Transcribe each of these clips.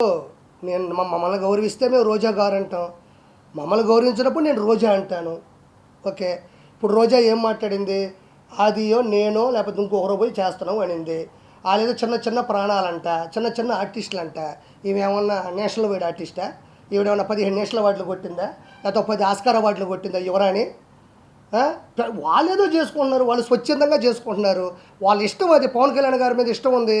నేను మమ్మల్ని గౌరవిస్తే మేము రోజా గారు అంటాం మమ్మల్ని గౌరవించినప్పుడు నేను రోజా అంటాను. ఓకే? ఇప్పుడు రోజా ఏం మాట్లాడింది? అదియో నేనో లేకపోతే ఇంకొకరు పోయి చేస్తున్నావు అనింది. వాళ్ళేదో చిన్న చిన్న ప్రాణాలంట చిన్న చిన్న ఆర్టిస్టులు అంట ఈమెమన్నా నేషనల్ వైడ్ ఆర్టిస్టా? ఈవిడేమన్నా పదిహేను నేషనల్ అవార్డులు కొట్టిందా? లేకపోతే పది ఆస్కార్ అవార్డులు కొట్టిందా యువరాణి? వాళ్ళేదో చేసుకుంటున్నారు వాళ్ళు స్వచ్ఛందంగా చేసుకుంటున్నారు. వాళ్ళ ఇష్టం అది. పవన్ కళ్యాణ్ గారి మీద ఇష్టం ఉంది.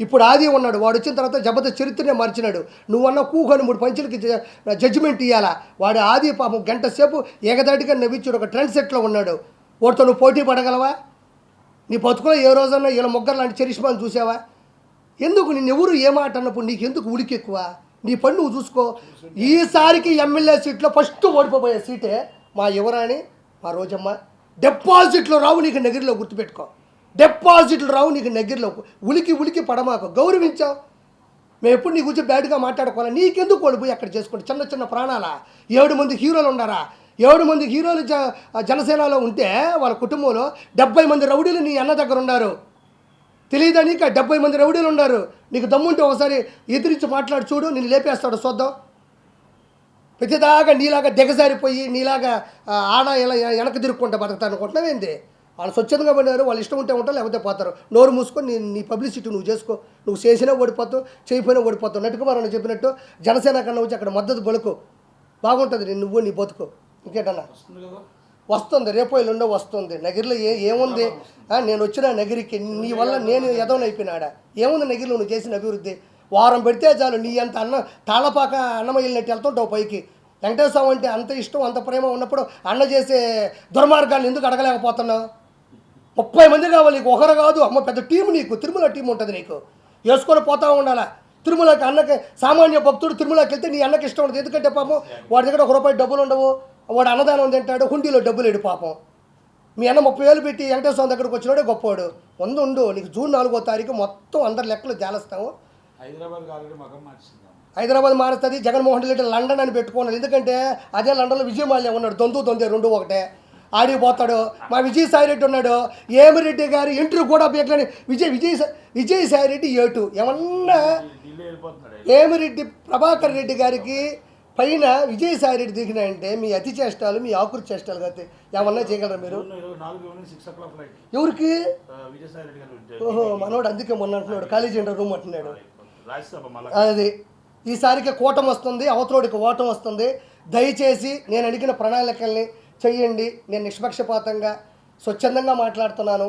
ఇప్పుడు ఆది ఉన్నాడు వాడు వచ్చిన తర్వాత జబర్దస్త్ చరిత్రనే మార్చినాడు. నువ్వన్న కూకొని మూడు పంచులకి జడ్జిమెంట్ ఇవ్వాలా వాడు ఆది పాపం గంట సేపు ఏకదాటిగా నవ్వించాడు ఒక ట్రెండ్ సెట్లో ఉన్నాడు. వాడితో నువ్వు పోటీ పడగలవా? నీ బతుకులో ఏ రోజన్నా ఇలా ముగ్గురు లాంటి చరిష్మాను చూసావా? ఎందుకు నిన్ను ఎవరు ఏ మాట అన్నప్పుడు నీకు ఎందుకు ఉడికెక్కువ ఎక్కువ? నీ పని నువ్వు చూసుకో. ఈసారికి ఎమ్మెల్యే సీట్లో ఫస్ట్ ఓడిపోయే సీటే మా యువరాణి మా రోజమ్మ. డిపాజిట్లో రావు నీకు నగిరిలో గుర్తుపెట్టుకో. డిపాజిట్లు రావు నీకు దగ్గరలో ఉలికి ఉలికి పడమాకు. గౌరవించావు. మేము ఎప్పుడు నీ గురించి బ్యాడ్గా మాట్లాడుకోవాలి? నీకెందుకు ఓడిపోయి అక్కడ చేసుకోండి చిన్న చిన్న ప్రాణాల? ఏడు మంది హీరోలు ఉన్నారా? ఏడు మంది హీరోలు జ జనసేనలో ఉంటే వాళ్ళ కుటుంబంలో డెబ్బై మంది రౌడీలు నీ అన్న దగ్గర ఉన్నారు. తెలియదా నీకు? డెబ్బై మంది రౌడీలు ఉన్నారు. నీకు దమ్ముంటే ఒకసారి ఎదిరించి మాట్లాడు చూడు. నేను లేపేస్తాడు చూద్దాం ప్రతిదాకా నీలాగా దిగజారిపోయి నీలాగా ఆడ ఇలా వెనక తిరుక్కుంటా బతుకుతాను అనుకుంటున్నావేంది? ఏంది వాళ్ళు స్వచ్ఛందంగా పడినారు వాళ్ళు ఇష్టం ఉంటే ఉంటారు లేకపోతే పోతారు. నోరు మూసుకొని నీ నీ పబ్లిసిటీ నువ్వు చేసుకో. నువ్వు చేసినా ఓడిపోతావు చేయకపోయినా ఓడిపోతావు. నటుకుమారని చెప్పినట్టు జనసేన కన్నా వచ్చి అక్కడ మద్దతు బలుకు బాగుంటుంది నీ నువ్వు నీ బతుకు. ఇంకేటన్నా? వస్తుంది రేపు ఎల్లుండో వస్తుంది. నగిరిలో ఏ ఏముంది? నేను వచ్చిన నగిరికి నీ వల్ల నేను ఎదవనైపోయినాడా ఏముంది నగిరిలో నువ్వు చేసిన అభివృద్ధి? వారం పెడితే చాలు నీ అంత అన్న తాళపాక అన్నం వెళ్ళినట్టు వెళ్తుంటావు పైకి. వెంకటేశ్వర అంటే అంత ఇష్టం అంత ప్రేమ ఉన్నప్పుడు అన్న చేసే దుర్మార్గాన్ని ఎందుకు అడగలేకపోతున్నావు? ముప్పై మంది కావాలి నీకు ఒకరు కాదు. అమ్మ పెద్ద టీం నీకు తిరుమల టీం ఉంటుంది నీకు. వేసుకొని పోతా ఉండాలా? తిరుమలకి అన్నకి సామాన్య భక్తుడు తిరుమలకి వెళ్తే నీ అన్నకి ఇష్టం ఉండదు. ఎందుకంటే పాపం వాడి దగ్గర ఒక రూపాయి డబ్బులు ఉండవు. వాడు అన్నదానం తింటాడు హుండీలో డబ్బులు ఎడు పాపం. మీ అన్న ముప్పై వేలు పెట్టి వెంకటేశ్వర స్వామి దగ్గరకు వచ్చినాడే గొప్పవాడు వంద ఉండు నీకు జూన్ నాలుగో తారీఖు మొత్తం అందరి లెక్కలు జాలస్తాము. హైదరాబాద్ మారుతుంది జగన్మోహన్ రెడ్డి లండన్ అని పెట్టుకున్నాడు. ఎందుకంటే అదే లండన్లో విజయమాల్య ఉన్నాడు దొందు దొందే రెండు ఒకటే. ఆడిపోతాడు. మా విజయసాయి రెడ్డి ఉన్నాడు. ఏమిరెడ్డి గారి ఇంటర్వ్యూ కూడా బీకలేని విజయ్ విజయ్ విజయసాయి రెడ్డి ఏటు? ఏమన్నా ఏమిరెడ్డి ప్రభాకర్ రెడ్డి గారికి పైన విజయసాయి రెడ్డి దిగినాయంటే మీ అతి చేష్టాలు మీ ఆకురు చేష్టాలు కాబట్టి ఏమన్నా చేయగలరా మీరు? ఎవరికి? ఓహో మనోడు అందుకే మొన్న అంటున్నాడు. కాలేజీ ఇంటర్ రూమ్ అంటున్నాడు. అది. ఈసారికి కూటమి వస్తుంది అవతలోడికి ఓటం వస్తుంది. దయచేసి నేను అడిగిన ప్రణాళికల్ని చెయ్యండి నేను నిష్పక్షపాతంగా స్వచ్ఛందంగా మాట్లాడుతున్నాను.